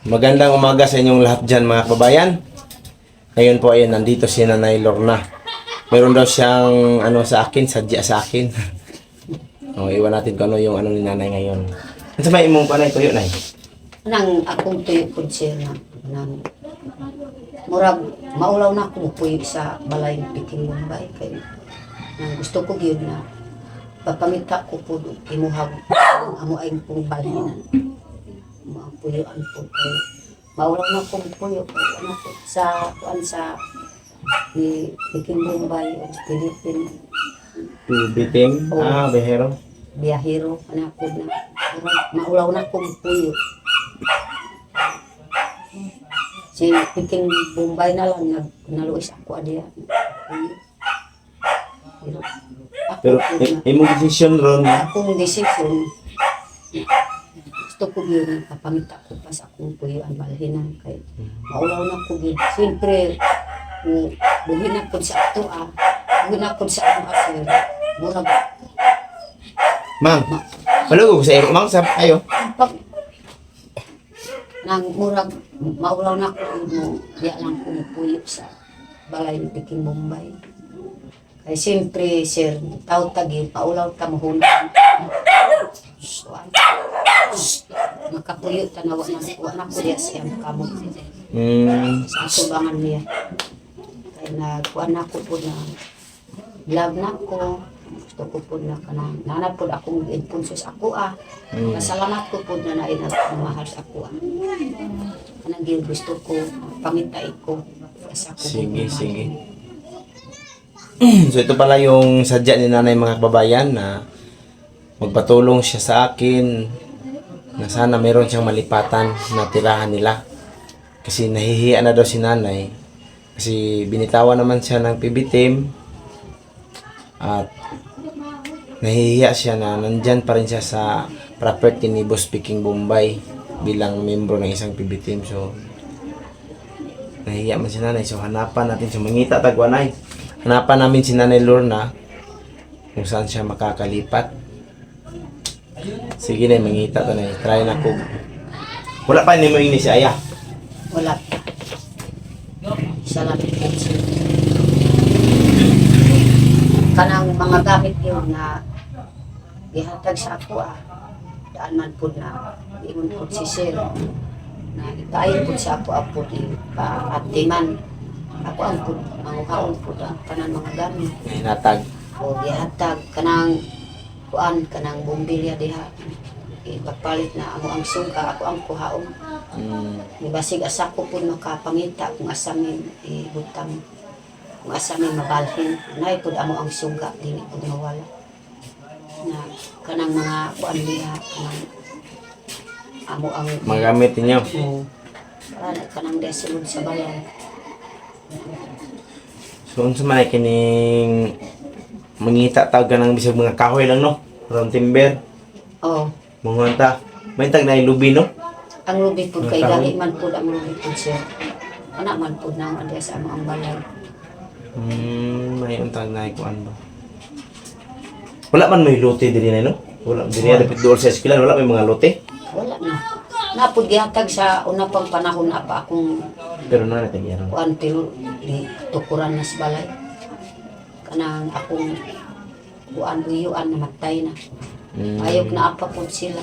Magandang umaga sa inyong lahat dyan mga kababayan. Ngayon po ayun, nandito si Nanay Lorna. Meron daw siyang ano sa akin, sadya sa akin. o, iwan natin kung ano yung ano ni Nanay ngayon. Ano sa may imong panay tuyo, Nay? nang akong tuyo po siya na nang murag maulaw na ako puyo sa balay ng Piking Bombay kay nang gusto ko gyud na papamita ko po imuhag ang amo ay pong balhinan mga puyuan po kay maulaw na akong puyo kay ano po sa kuan sa ni Piking Bombay o Philippine Biting? Oo. Ah, behero. biyahero ana ko na maulaw na akong puyo si Piking Bombay na lang nag naluis ako adiya. Pero ako Pero po na, imong decision ron, akong desisyon gusto ko yun kapamita ko pa sa akong puyo ang balhinan kay maulaw na ko gid siyempre buhin na po sa ato ah buhin na po sa akong aser murag Mang, malugog sa iro. Mang, sa ayo. pag nang murag maulaw na ko mo diya lang ko puyo sa balay ng Piking Bombay kay siyempre sir tao tagi paulaw mo hunan so, makapuyo ta na wa na na ko diya siya kamo Hmm, sa atubangan niya kay nagkuan ako po na vlog na ko gusto ko po na kanang nanad po akong impulsos ako ah Mm. Nasalamat ko po na nain at mahal sa ako. ah. Kanang gusto ko, pamitay ko. Sige, sige. so ito pala yung sadya ni Nanay mga kababayan na magpatulong siya sa akin na sana meron siyang malipatan na tirahan nila. Kasi nahihiya na daw si nanay. Kasi binitawan naman siya ng team. At nahihiya siya na nandyan pa rin siya sa property ni Boss Speaking Bombay bilang membro ng isang team. So, nahihiya man si nanay. So, hanapan natin siya. Mangita tagwanay. Hanapan namin si nanay Lorna kung saan siya makakalipat. Sige na, mangita to na. Try na ko. Wala pa ni ini si Aya. Wala pa. Salamat po siya. Kanang mga gamit yun na gihatag sa ako ah. Daan man po na ingon po si Sir na itayin po sa ako apo pa atiman. Ako ang po, manguhaon po ang kanang mga gamit. Hinatag. o gihatag kanang kuan kanang bumbilya diha ipagpalit na amo ang sungka ako ang kuhaon Mm. Ibasig asa ko po makapangita kung asa min ibutang kung asa min mabalhin nay pud amo ang sungka dili pud mawala na kanang mga kuan diha kanang amo ang Magamit ninyo. mo para na kanang desulod sa bayan So, unsa man kining mangita tawag ka ng bisag mga kahoy lang, no? From timber. oh Mga ta. May tag na lubi, no? ang lubi pud kay dali man pud ang lubi pud sir ana man pud na ang sa amo ang balay Hmm, may untag na kuan ba? Wala man may lote diri na, no? Wala diri na dapat dool sa eskwela, wala may mga lote. Wala na napod gihatag sa una pang panahon na pa akong Pero na natin yan. kuan pero di tukuran na sa balay kanang akong kuan uyuan na matay na Mm. ayok na apa pud sila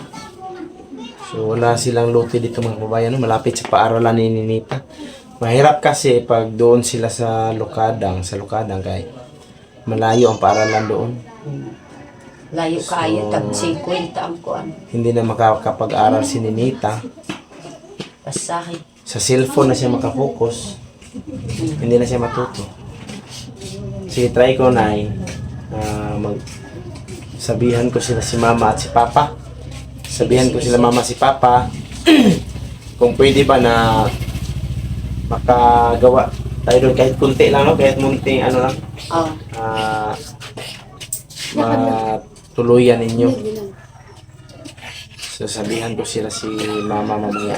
So wala silang lote dito mga kababayan, no? malapit sa paaralan ni Ninita. Mahirap kasi pag doon sila sa Lukadang, sa Lukadang kay malayo ang paaralan doon. Hmm. Layo kaayo tag 50 ang kuan Hindi na makakapag-aral si Ninita. pasahe Sa cellphone na siya makafocus. Hindi na siya matuto. Sige, try ko na mag sabihan ko sila si mama at si papa. Sabihan ko sila mama si papa kung pwede ba na makagawa tayo doon kahit kunti lang, no? kahit munting ano lang, oh ah matuluyan ninyo. So, sabihan ko sila si mama mamaya.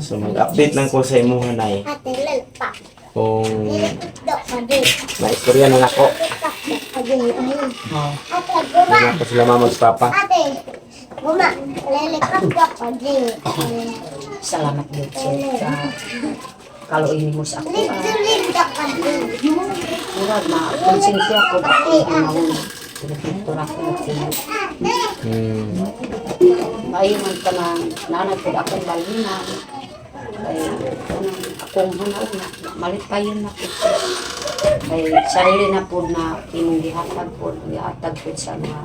So, mag-update lang ko sa imuha na kung naistorya na ako. Hindi na ako sila mama at papa. Ate, mama, salamat sir. Sa kaluoy nimo sa ako. Murag ma konsensya ko ako. Ang Hmm. Ay man ka na nanay ko akong balinan. Ay akong hunaw na malit yun na po. Ay sarili na po na imong gihatag po, gihatag po sa mga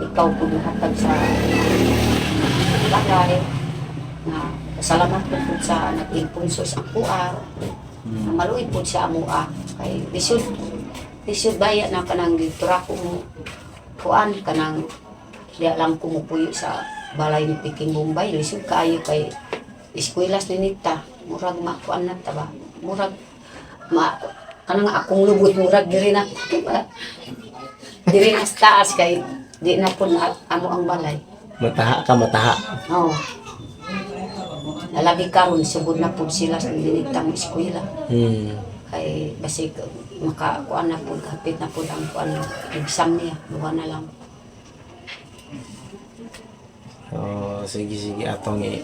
ikaw po gihatag sa bagay na salamat po po sa nag-impulso sa ako ah. Na maluit po sa amo ah. Kay lisod lisod baya na kanang gitura ko mo kuan kanang Diya lang kumupuyo sa balay ni Piking Bombay. Lisod kaayo kay eskwela's ni Nita. Murag makuan na ta ba? Murag ma kanang akong lubot murag diri na diri na taas kay di na po na amo ang balay. Mataha ka, mataha. Oh. Nalabi karon sugod na po sila sa dinitang eskwela. Hmm. Kay basig makakuan na po, kapit na po ang kuan exam niya. Buwan na lang. Oh, sige, sige, atong i...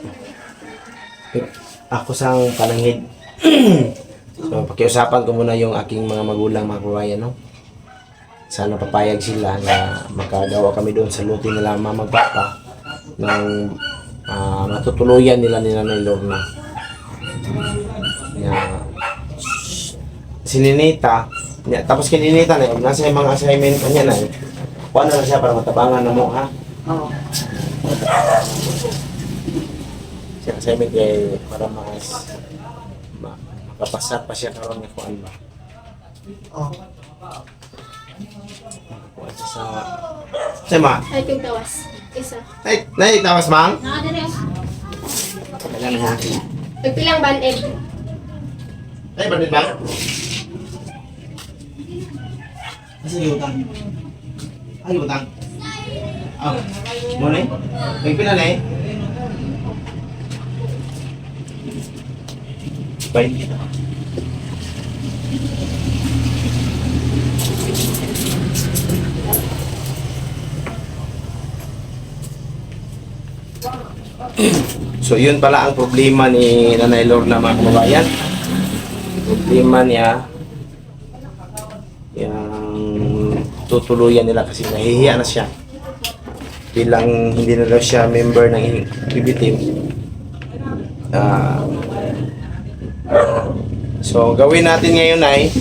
Ako sang panangid. so, pakiusapan ko muna yung aking mga magulang, mga kababayan, no? Sana papayag sila na makagawa kami doon sa luti nila mama magpapa ng ah, matutuluyan nila nila ng Lorna. Yeah. Si Ninita, ya, tapos kay Ninita na yun, nasa yung mga assignment kanya na yun. Kuha na lang siya para matabangan na mo, ha? Oh. Siya assignment kay para mas ma, makapasa pa siya karon nga kuan ba. Oh. Kuan siya sa sa ma. Ay, kong tawas. Isa. Ay, nay tawas mang. Nakadari ako. Kailan na ha. Pagpilang band-aid. Nay bandit bang? Kasi utang. Ay utang. Ah, mo nay. May pila nay. Bye. So yun pala ang problema ni Nanay Lorna mga kababayan. Problema niya yung tutuluyan nila kasi nahihiya na siya. Bilang hindi na daw siya member ng PB team. Ah, so gawin natin ngayon ay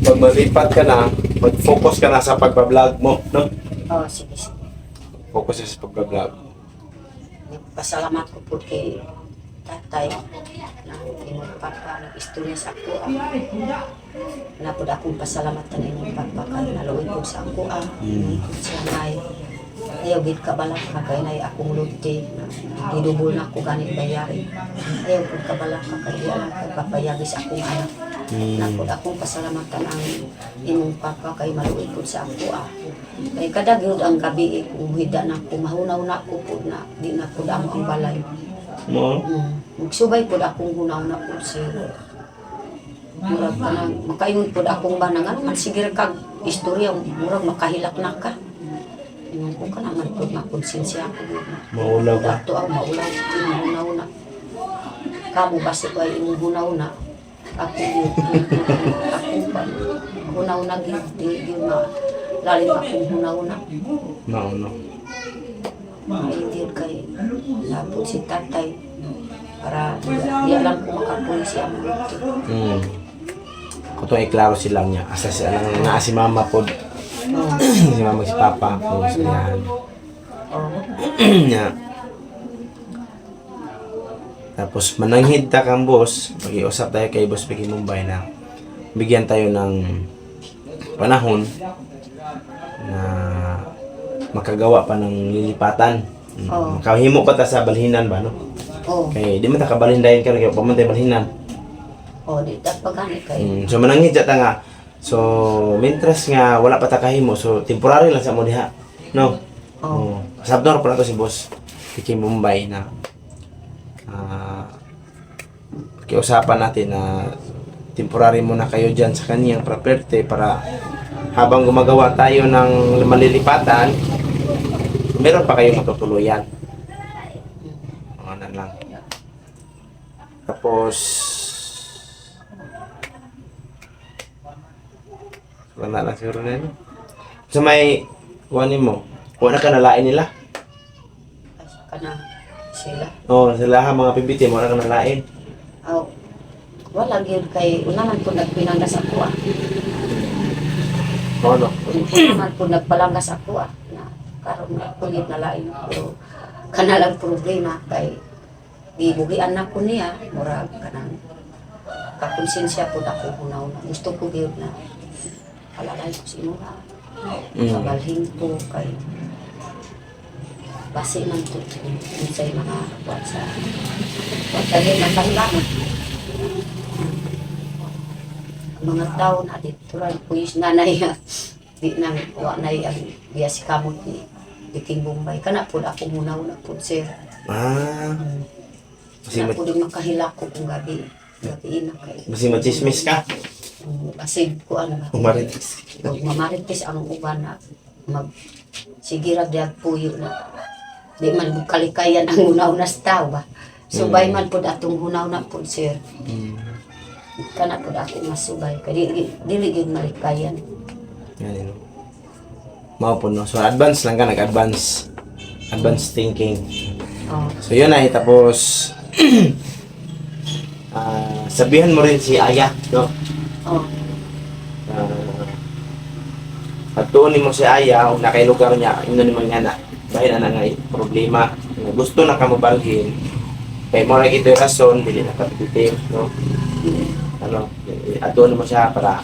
pag malipat ka na, mag-focus ka na sa pagbablog mo, no? Oh, sige, sige. Focus ka sa pagbablog. Pasalamat ko po kay tatay na inyong papa nag-istorya sa ako. ah. Na po akong pasalamatan inyong papa kay naluwi po sa ako. Ah. Mm. Siya nay. Ayaw gid kabalak ka kay nay akong luti. Gidubol na ako ganit bayari. Ayaw po kabalak ka kay diya lang kay papayagi sa akong anak. Mm. Na po akong pasalamatan ang inyong papa kay maluwi po sa ako. Ah. Kay kada gyud ang gabi eh, kung hida na ko mahunaw na ko po na di na damo ang balay. Mo? Mm. Magsubay po akong hunaw na po si Murag ka na, makaingon po akong banang, ano man sige kag istorya, murag makahilak na ka. Ingon ko ka naman po na konsensya ko. Maulaw ka. Dato ang maulaw, imong hunaw na. Kamu basi ko ay imong hunaw na. Ako yun, ako pa, hunaw na gid, di ma, lalim akong hunaw na. Mauno. Maindiyan kay napon si tatay para di alam ko makapulis siya mo dito. Hmm. Kung iklaro sila niya. Asa siya lang naa si mama po. Oh, si mama si papa po sila. oh, Nya. Tapos mananghid ta kang boss. Pag-iusap tayo kay Boss Piki Mumbai na bigyan tayo ng panahon na makagawa pa ng lilipatan. Oo. Makahimo pa ta sa balhinan ba no? Oh, Kay di man ta kabalindayon karon kay pamantay balhinan. oh, di ta pagani kay. Mm, so manangit ta nga. So mientras nga wala pa ta kahimo, so temporary lang sa mo diha. No. Oh, Oh. Sabdor pa to si boss. Kiki Mumbai na ah kiusapan natin na temporary muna kayo dyan sa kaniyang property para habang gumagawa tayo ng malilipatan Meron pa kayong matutuluyan. Na lang. Tapos, wala na siguro na yun. So may, kuhanin mo, na ka nalain nila. Kana sila. Oo, oh, sila ha, mga pibiti, mo na ka nalain. Aw, wala gyud kay unahan po nagpinanggas ako ah. Oo, no? Unahan po nagpalanggas ako ah. Na karon kulit na lain pero kana lang problema kay gibugian na ko niya murag kanang kakonsensya po ako hunaw na. Gusto ko gyud na. Palalay ko si Mura. Mm. Pabalhin ko kay base man to unsay mga kuwan sa kuwan kay natanggaman ang mga tao na dito rin puyos nanay nga di nang wa na ang biya si kamot ni Biting Bombay. Kana po ako muna una po sir. Ah, kasi, kana ma- po din makahila ko kung gabi gabi ina kay kasi machismis ka. um, kasi ko ano. Pag mamarites ang uban na mag sige ra diag puyo na di man mo kalikayan ang unaw na sa tao ba subay man pud atong hunaw na pud sir Mm. kana pud ako masubay kay dili dili gyud malikayan Yan yun. Mao po no. So advance lang ka, nag-advance. Advance thinking. oh So yun ay tapos ah sabihan mo rin si Aya, no? oh Uh, pagtuunin mo si Aya, kung nakay lugar niya, ino ni mga na, dahil ana nga problema, nga gusto na ka mabalhin, kay mo rin ito yung rason, dili na kapitim, no? Ano, atuon mo siya para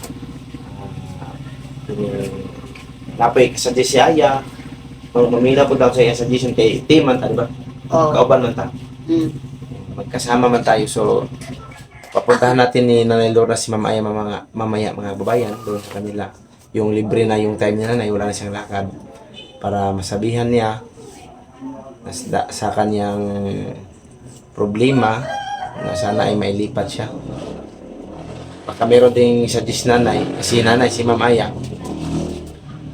uh, napoy kasuggest si Aya, kung mamila po daw sa iya suggestion kay Timan, ano ba? oh Kauban man ta. mm. Magkasama man tayo, so papuntahan natin ni Nanay Lorna si Mama Aya mamaya, mamaya mga babayan doon sa kanila. Yung libre na yung time niya na, wala na siyang lakad para masabihan niya sa, sa kanyang problema na sana ay mailipat siya. Baka meron ding suggest nanay, si nanay, si Ma'am Aya,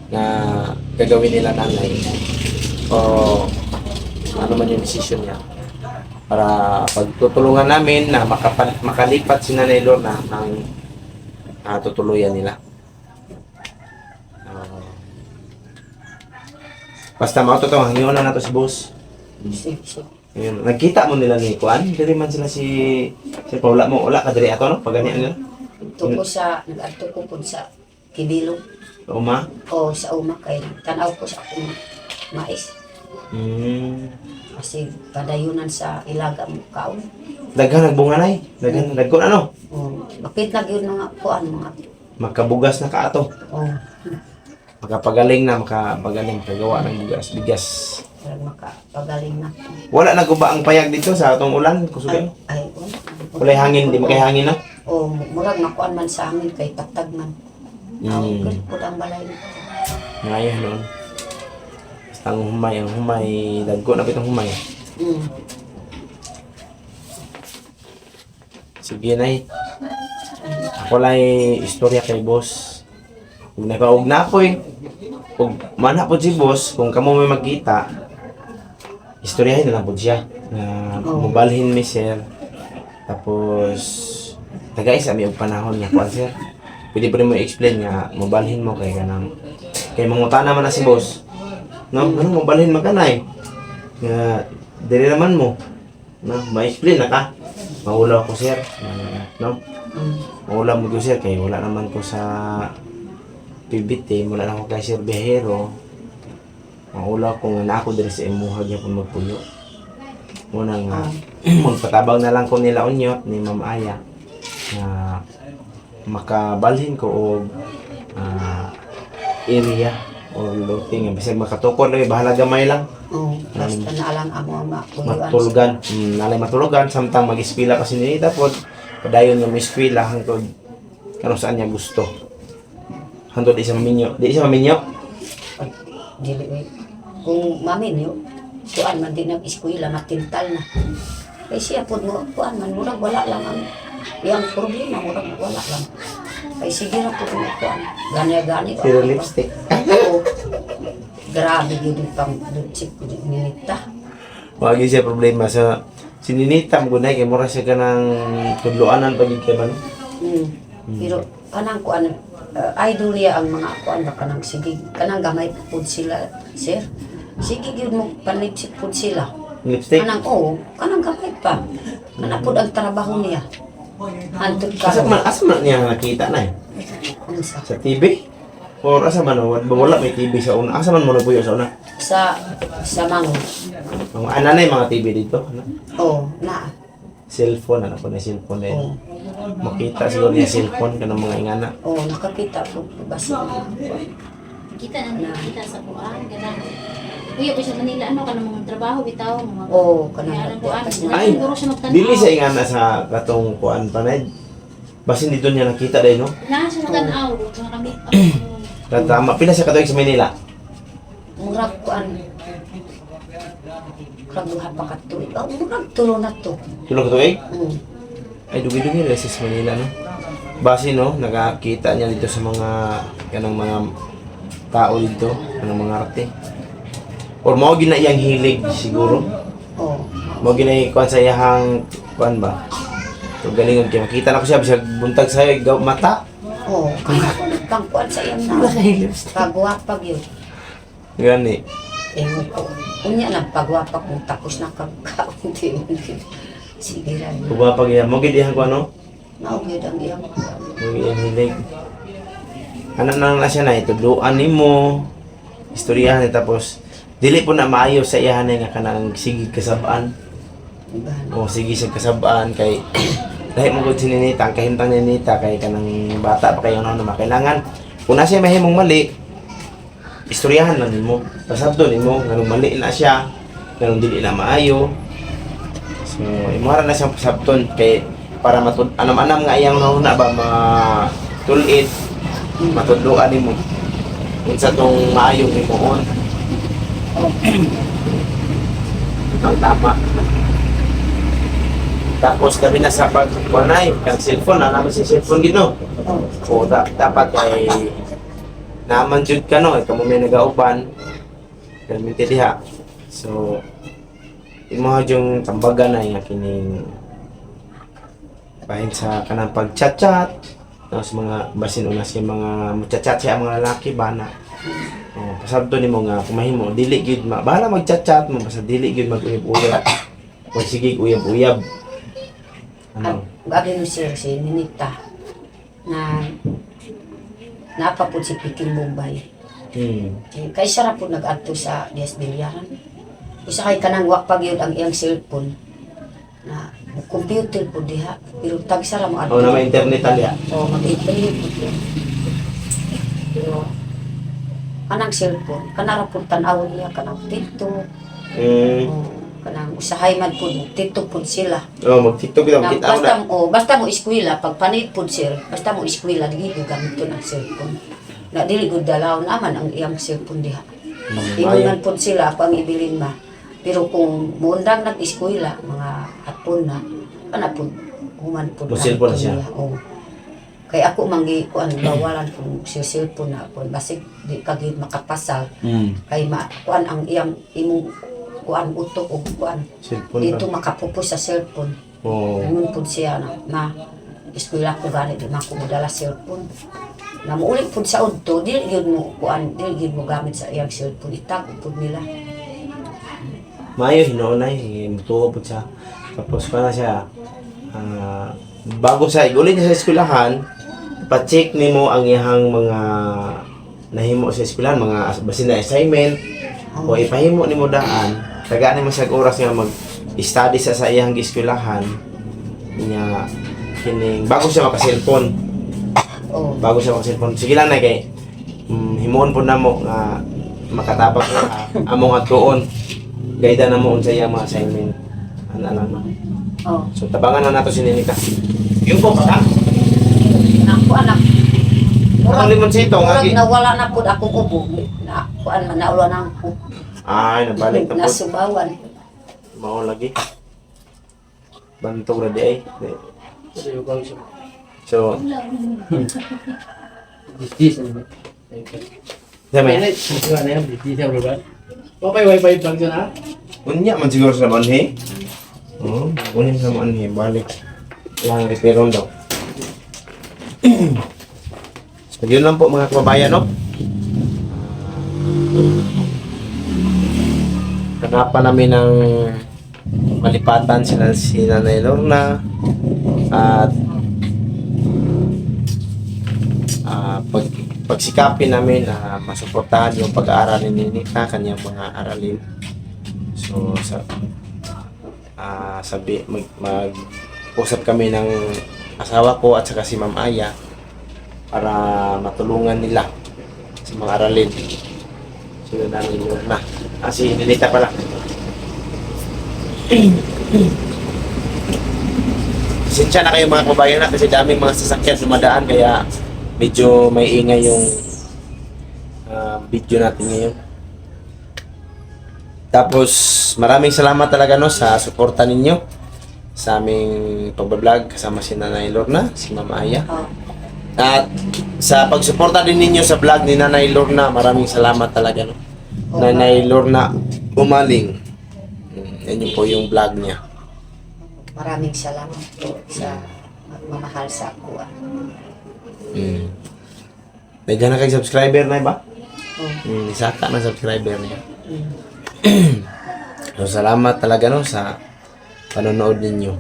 na gagawin nila nanay o ano man yung decision niya para pagtutulungan namin na makapal, makalipat si Nanay Lorna ng uh, tutuluyan nila. Ah. basta mao to to, hangyo na nato si boss. Ayun, nagkita mo nila ni Kuan, diri man sila si si Paula mo, wala ka diri ato no, pag ganyan nila. Ito ko sa nag-adto ko pud sa Kibilog Uma. o sa uma kay tanaw ko sa akong mais Mm. Kasi padayunan sa ilaga mo kaon Daghan nagbunga nay. Daghan dagko na no. o bakit na gyud mga kuan mga Magkabugas na ka ato. o Makapagaling na, makapagaling, kagawa ng bugas, bigas. makapagaling na Wala na guba ang payag dito sa atong ulan, ay, kusugin. ay wala Walay hangin, di makay hangin no? o murag nakuan man sa amin kay tatag man Mm. mm. Ang balay Ngayon noon. Ang humay, ang humay, dagko na bitong humay. mm. Sige nay. Ako lang istorya kay boss. Kung nakaog na po eh. Kung mana po si boss, kung kamo may magkita, istoryahin na lang po siya. Na Oo. mubalhin mi sir. Tapos, taga-isa may og panahon niya po sir. Pwede pa rin mo i-explain nga, mubalhin mo kay kanang kay manguta naman na si boss. No, ano mubalhin man kanay. Nga dili naman mo. No, ma-explain na ka. Maulaw ako sir. No, Mm. maulaw mo ko sir kay wala naman ko sa PBT, wala na ako kay Sir Behero. Maulaw ko nga na ako diri sa imuhag niya kung magpuyo. Muna nga, magpatabang na lang ko nila unyot ni Ma'am Aya na makabalhin ko og ah, area or looting bisag makatukod lang bahala gamay lang Oh, basta na alang amo ang makuluan. matulugan mm, nalay matulugan samtang mag-eskwela kasi ni tapod padayon yung eskwela hangtod kano saan niya gusto hangtod di siya maminyo di siya maminyo dili eh. Kung mamin yo, kuan man din ang eskwela matintal na. Kay siya po kuan man murag wala lang ang yang problema murag wala lang. Kay sige ra po mo kuan. Gani gani. Zero lipstick. Oo. grabe yun yung pang dutsik ko yung minita. Wagi siya problema sa sininita mo gunay kay mura siya kanang tudloanan pag kay man. Mm. Pero kanang kuan uh, idol niya ang mga kuan ba kanang sige kanang gamay pud sila sir. Sige gyud mo panlipsik pud sila. Lipstick. Kanang oo, kanang gamay pa. Kanang pud ang trabaho niya. Hantod ka. Asa man asa man niya nakita na eh? Sa TV? Or asa man wala, wala may TV sa una. Asa man mo na puyo sa una? Sa sa mango. Ang ana na yung mga TV dito. Ano? Oh, na. Cellphone ano po na cellphone na yun. Oh, Makita siguro niya cellphone kanang mga ingana. oh nakakita po basta. Kita na kita sa kuan ganang. Kuya pa siya Manila ano ka mga trabaho bitaw mga Oh, kanang Kaya kuan. Ay, Siguro siya magtanaw. Dili sa ingana sa katong kuan panay. Basin dito niya nakita dahil no. Na siya magtanaw mga kami. Tama pila sa katuig sa Manila. Murag kuan. Murag duha pa ka tuig. Oh, murag tulo na to. Tulo katuig? Mm. Ay dugi-dugi rin sa Manila no. Base no, nakakita niya dito sa mga kanang mga tao dito, kanang mga arte. Or mao gina iyang hilig siguro. Oh. Mao gina kuan sa iyang kuan ba. So galingon kay makita na ko siya bisag buntag sa gaw mata. Kaya ako nagpangkuan sa iyang na. Pagwapag yun. Gani. Ewan ko. Unya na pagwapag mo tapos na kagkaunti. Sige lang. Kuba pag iya mo gid iyang kuan no. Naugid ang iyang kuan. Mao iyang hilig. Ano na na siya na itudluan nimo. Istoryahan tapos dili po na maayo sa iyahan nga kanang sige kasabaan. O sige sa kasabaan kay dahil mo gud sininita ang kahimtang ni Nita kay kanang bata pa kayo na makailangan kung na siya mahimong mali istoryahan lang nimo pasabdo nimo nganong mali na siya nganong dili na maayo so imara na siyang pasabton kay para matud anam-anam nga iyang nahuna ba matulit matudloan nimo unsa tong maayong himuon ang tama tapos kami na sa pagkuanay, kang cellphone, na naman si cellphone gino. O da, dapat ay naman jud ka no, kamo may nagauban. Kami diha. So imo yung tambagan na nga kining bahin sa kanang pag-chat-chat. Tapos mga basin una sa mga muchat-chat siya ang mga lalaki bana. Oh, pasabto nimo nga kumahimo dili gyud ma bahala mag-chat-chat mo basta dili gyud mag-uyab-uyab. Wag sige uyab-uyab. Ano? Bagay mo siya si Ninita na napapod si Piking Bombay. Hmm. Eh, Kay sarap po nag-adto sa Dias Bilyaran. Isa kay kanang wapag yun ang iyang cellphone na computer po diha pero tag sara mo O na may internet ali. o mag-internet po diha. Pero kanang cellphone kanara po tanaw niya kanang TikTok Hmm. o kanang usahay man po TikTok po sila. Oh, mag-TikTok kita, Na, kita basta na. mo, basta mo eskwela, pag panit po sir, basta mo eskwela, di ko gamit to ng cellphone. Na dili ko dalaw naman ang iyang cellphone diha. Ingunan po sila ako ang ibilin ma. Pero kung mundang nag-eskwela, mga hapon na, kana po, human po. Mo cellphone na siya? Oo. Kaya ako mangi, kuan, bawalan kung siya cellphone na ako. Basig, di kagid makapasal. Hmm. Kay ma, kuan ang iyang, imong, kuan, utok o kuan. Cellphone Dito ka. makapupos sa cellphone. Oh. Ngayon po siya na, ma, eskwela ko gani, di man ko modala cellphone. Na muulit po sa udto, dili yun mo, kuan, dili yun mo gamit sa iyang cellphone, itago po nila. Mayo hinoonay, mutuo po siya. Tapos pa na siya. ah, bago sa igulit niya sa eskwelahan, pa-check nimo ang iyang mga nahimo sa eskwelahan, mga as- basin na assignment, o ipahimo nimo daan, tagaan nimo sa oras nga mag-study sa sa iyang eskwelahan, niya kining bago siya maka-cellphone. Oh, bago siya mag-cellphone. Sige lang na kay mm, himuon po na mo nga makatabak na ka amo nga tuon. Gaida na mo unsa iyang mga assignment. Ano lang no. oh. So tabangan na nato si Ninika. Yung po ka. Ako anak. Ang limon sa ito nga Murag gi- nawala na po akong ubo. Na, kuan man, naula na ako. Ay, nabalik na po. Nasubawan. Mao lagi. Bantog na di ay. So, Dami. Mainit. Ito na yan. Di Okay, wifi plug dyan ha. Unya man siguro sa manhe. Oh, unya sa manhe balik. Lang repairон daw. so, yun lang po mga kababayan, no? Hanapan namin ng malipatan sila si Nanay Lorna at ah, pag pagsikapin namin na masuportahan yung pag-aaral ni Nika, kanyang mga aralin. So sa ah sabi mag, mag usap kami ng asawa ko at saka si Ma'am Aya para matulungan nila sa mga aralin. Sila namin yun na. Ah, si Ninita pala. Sinsya na kayo mga kabayan na kasi daming mga sasakyan sumadaan kaya medyo may ingay yung ah, video natin ngayon. Tapos maraming salamat talaga no sa suporta ninyo sa aming pagbablog kasama si Nanay Lorna, si Mama Aya. At sa pagsuporta din ninyo sa vlog ni Nanay Lorna, maraming salamat talaga no. Nanay Lorna Umaling. Yan yun po yung vlog niya. maraming salamat po sa magmamahal sa ako. Mm. Medyo na kay subscriber na ba? Oh, Mm, isaka na subscriber niya. mm. So, salamat talaga no sa panonood ninyo.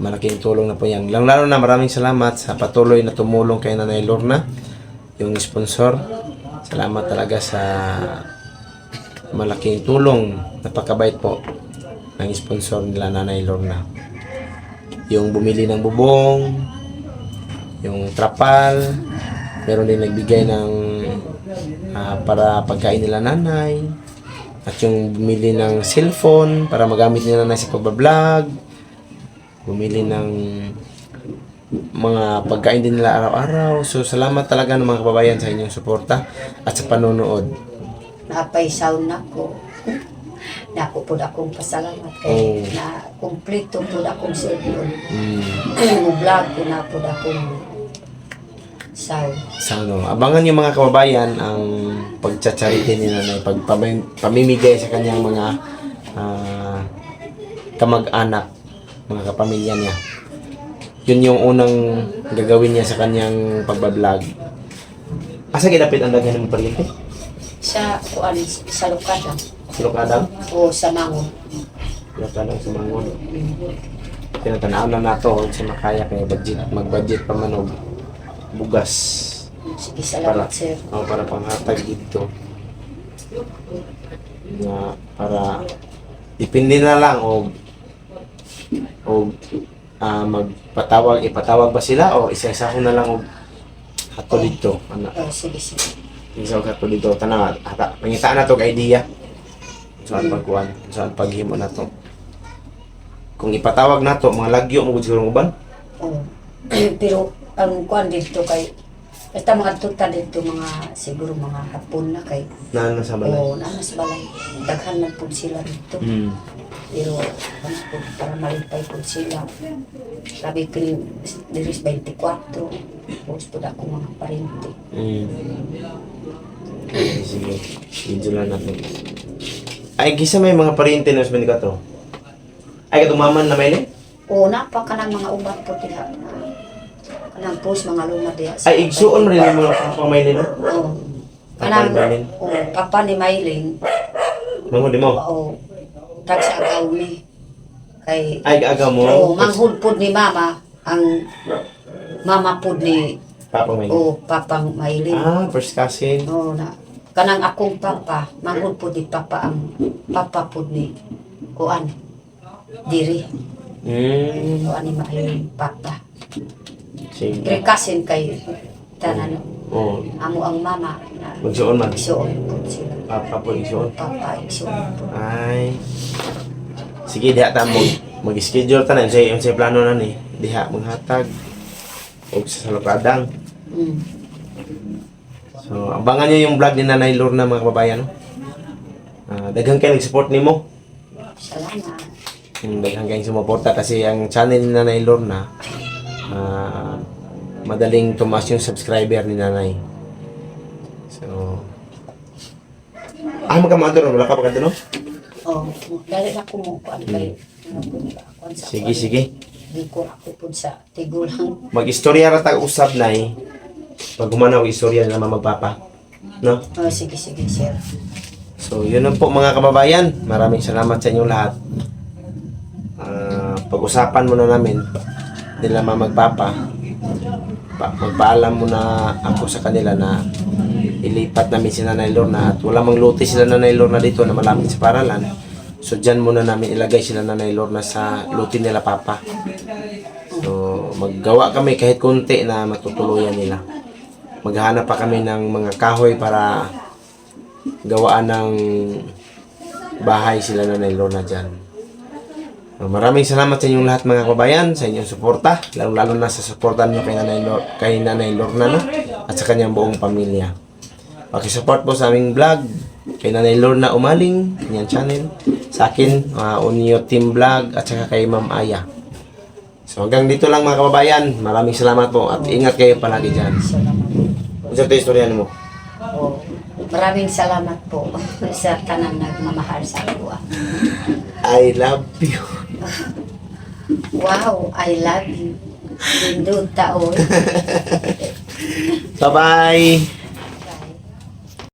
Malaking tulong na po yan. Lang lalo na maraming salamat sa patuloy na tumulong kay Nanay Lorna, yung sponsor. Salamat talaga sa malaking tulong. Napakabait po ng sponsor nila Nanay Lorna. Yung bumili ng bubong, yung trapal, meron din nagbigay ng ah, para pagkain nila nanay, at yung bumili ng cellphone para magamit nila na sa pagbablog. Bumili ng mga pagkain din nila araw-araw. So, salamat talaga ng mga kababayan sa inyong suporta at sa panonood. napay sound na ko. Nako po akong pasalamat Oh. kay na kumpleto po akong cellphone. Mm, vlog ko na po akong sound. sa ano, abangan yung mga kababayan ang pagtsatsalite ni nanay, pag pamim- pamimigay sa kanyang mga ah, kamag-anak, mga kapamilya niya. Yun yung unang gagawin niya sa kanyang pagbablog. Asa ginapit ang daghan ng paryente? Sa kuan sa Lukada Silokadang? o sa Mangon. Silokadang sa Mangon. Tinatanaw na nato kung sa makaya kaya budget, mag-budget pa man og bugas. Sige, salamat sir. O para panghatag dito. Na para dipindi na lang o o ah, magpatawag ipatawag ba sila o isa-isa ko na lang og hato dito ana Oh, sige, sige. isa ko hato dito tanaw ata pangitaan na to idea saan pagkuan saan paghimo na to kung ipatawag na to mga lagyo mo siguro ng uban Oh. Pero ang kuan dito kay Basta mga tuta dito mga siguro mga hapon na kay na ano sa balay o nanas balay daghan man pud sila dito mm. pero ano po para malipay pud sila sabi ko diris 24 tapos pud ako mga parente Mm. Sige, video lang natin. Ay, gisa may mga pariente na sa 24. Ay, katumaman na may o napa ka ng mga ubat po na kanang post mga luma diha sa- Ay, igsuon mo rin yung mga pamaylin, no? Oo. Ni Kanang, Maylin? oo, papa ni Maylin, Manghod mo. oo, tag sa agaw ni. Kay, Ay, aga mo. oo, manghud pod ni mama, ang mama pod ni, Papa may. o papang Maylin. Ah, first cousin. Oo na. Kanang akong papa, manghud pod ni papa ang papa pod ni kuan. Diri. Hmm. Kuan ni Maylin, papa. Sige. Kay kasin kay tanan Oo. amo ang mama na Magsuon man. sila. Papa po igsuon. Papa igsuon. Ay. Sige, diha ta mo. Mag-schedule ta na. Unsay unsay plano na ni. Diha maghatag. O sa salukadang. Mm. So, abangan nyo yung vlog ni Nanay Lorna mga kababayan. No? Ah, daghang kayo nag-support nimo. Salamat. Yung daghang kayo sumuporta kasi ang channel ni Nanay Lorna ah, madaling tumaas yung subscriber ni Nanay. So, Ah, magkamador. Wala ka pa kanto, no? Oh, dali na mo kuan sa Sige, sige. Di ko ako po sa tigulang. Mag-istorya ra tag usab na eh. Pag humanaw, istorya na naman magpapa. No? Oh, sige, sige, sir. So, yun lang po mga kababayan. Maraming salamat sa inyong lahat. Ah, pag-usapan muna namin nila mga magpapa. Pa- magpaalam muna ako sa kanila na ilipat namin si Nanay Lorna at wala mang luti sila Nanay Lorna dito na malapit sa paralan. So, dyan muna namin ilagay sila Nanay Lorna sa luti nila Papa. So, maggawa kami kahit konti na matutuluyan nila. Maghanap pa kami ng mga kahoy para gawaan ng bahay sila na Lorna dyan. Maraming salamat sa inyong lahat mga kababayan, sa inyong suporta, lalo-lalo na sa suporta niyo kay Nanay, Lor- kay Nanay Lorna no? at sa kanyang buong pamilya. Pakisupport po sa aming vlog, kay Nanay Lorna Umaling, kanyang channel, sa akin, uh, Unyo Team Vlog, at saka kay Ma'am Aya. So hanggang dito lang mga kababayan, maraming salamat po at ingat kayo palagi dyan. Salamat. Ano sa istorya mo? Oh, maraming salamat po sa tanan nagmamahal sa ako. ah. I love you. Wow, I love you. Lindot taon. Bye-bye!